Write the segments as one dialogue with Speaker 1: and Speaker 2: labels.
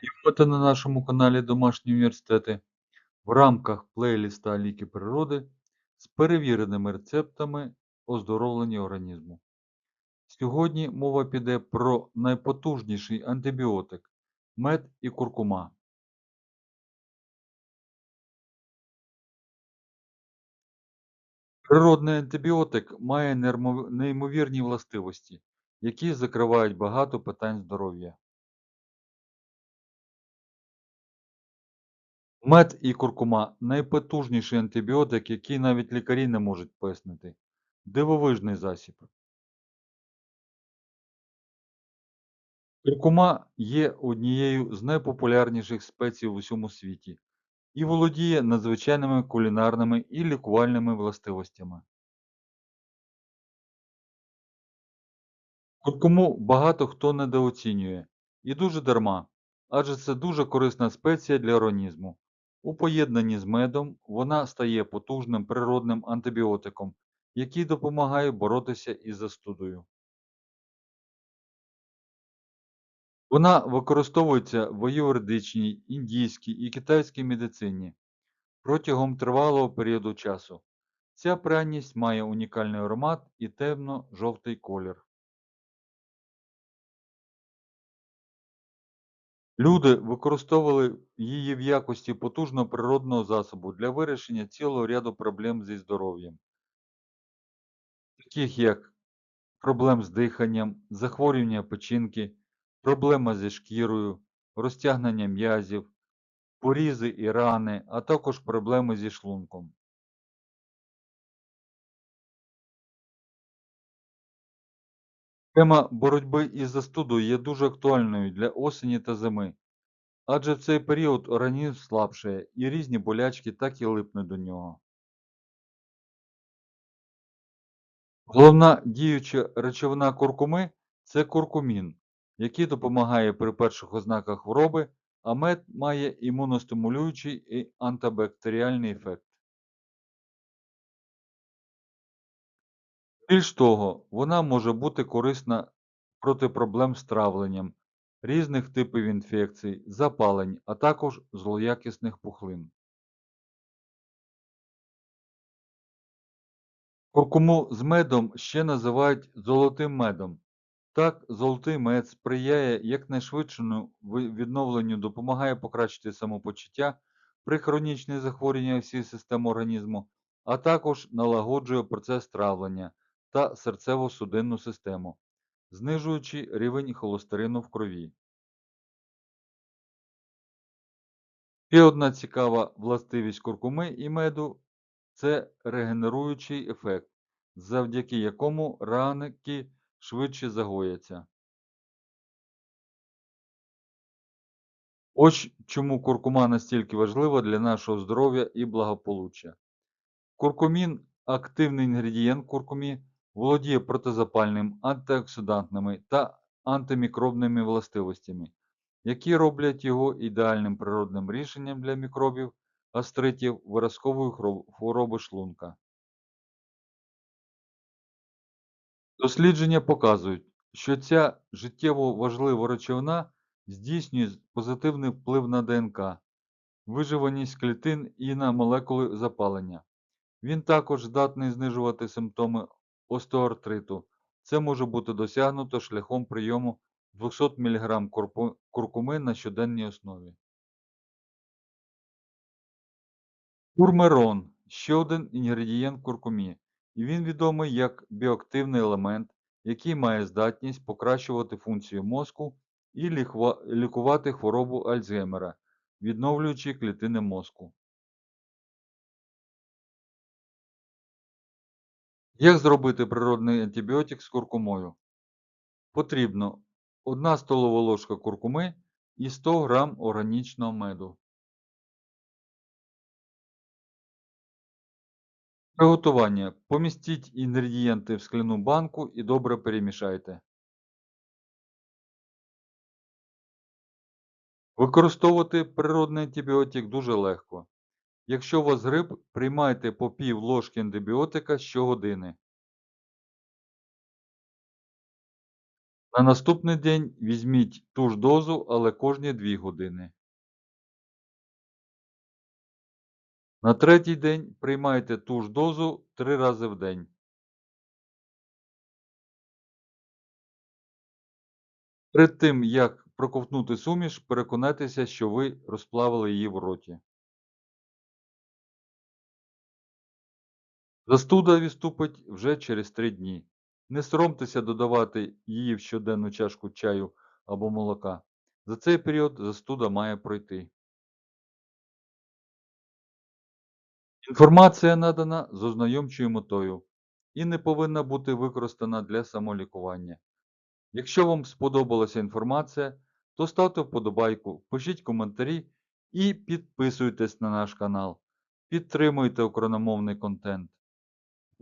Speaker 1: Знайомити на нашому каналі Домашні університети в рамках плейліста Ліки природи з перевіреними рецептами оздоровлення організму. Сьогодні мова піде про найпотужніший антибіотик мед і куркума. Природний антибіотик має неймовірні властивості, які закривають багато питань здоров'я. Мед і куркума найпотужніший антибіотик, який навіть лікарі не можуть пояснити. Дивовижний засіб. Куркума є однією з найпопулярніших спецій в усьому світі і володіє надзвичайними кулінарними і лікувальними властивостями. Куркуму багато хто недооцінює і дуже дарма, адже це дуже корисна спеція для організму. У поєднанні з медом вона стає потужним природним антибіотиком, який допомагає боротися із застудою. Вона використовується в аюрведичній, індійській і китайській медицині протягом тривалого періоду часу. Ця пряність має унікальний аромат і темно-жовтий колір. Люди використовували її в якості потужного природного засобу для вирішення цілого ряду проблем зі здоров'ям, таких як проблем з диханням, захворювання печінки, проблема зі шкірою, розтягнення м'язів, порізи і рани, а також проблеми зі шлунком. Тема боротьби із застудою є дуже актуальною для осені та зими, адже в цей період організм слабшає і різні болячки так і липнуть до нього. Головна діюча речовина куркуми це куркумін, який допомагає при перших ознаках хвороби, а мед має імуностимулюючий і антибактеріальний ефект. Більш того, вона може бути корисна проти проблем з травленням, різних типів інфекцій, запалень, а також злоякісних пухлин. Куркуму з медом ще називають золотим медом. Так, золотий мед сприяє якнайшвидшому відновленню, допомагає покращити самопочуття при хронічних захворюваннях всієї системи організму, а також налагоджує процес травлення та серцево-судинну систему, знижуючи рівень холестерину в крові. Ще одна цікава властивість куркуми і меду це регенеруючий ефект, завдяки якому ранки швидше загояться. Ось чому куркума настільки важлива для нашого здоров'я і благополуччя. Куркумін активний інгредієнт куркумі, володіє протизапальним, антиоксидантними та антимікробними властивостями, які роблять його ідеальним природним рішенням для мікробів, гастритів, виразкової хвороби шлунка. Дослідження показують, що ця життєво важлива речовина здійснює позитивний вплив на ДНК, виживаність клітин і на молекули запалення. Він також здатний знижувати симптоми остеоартриту. Це може бути досягнуто шляхом прийому 200 мг куркуми на щоденній основі. Курмерон ще один інгредієнт куркумі, і він відомий як біоактивний елемент, який має здатність покращувати функцію мозку і лікувати хворобу Альцгеймера, відновлюючи клітини мозку. Як зробити природний антибіотик з куркумою? Потрібно 1 столова ложка куркуми і 100 г органічного меду. Приготування. Помістіть інгредієнти в скляну банку і добре перемішайте. Використовувати природний антибіотик дуже легко. Якщо у вас грип, приймайте по пів ложки антибіотика щогодини. На наступний день візьміть ту ж дозу, але кожні 2 години. На третій день приймайте ту ж дозу 3 рази в день. Перед тим, як проковтнути суміш, переконайтеся, що ви розплавили її в роті. Застуда відступить вже через 3 дні. Не соромтеся додавати її в щоденну чашку чаю або молока. За цей період застуда має пройти. Інформація надана з ознайомчою метою і не повинна бути використана для самолікування. Якщо вам сподобалася інформація, то ставте вподобайку, пишіть коментарі і підписуйтесь на наш канал. Підтримуйте україномовний контент.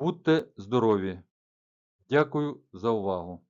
Speaker 1: Будьте здорові! Дякую за увагу!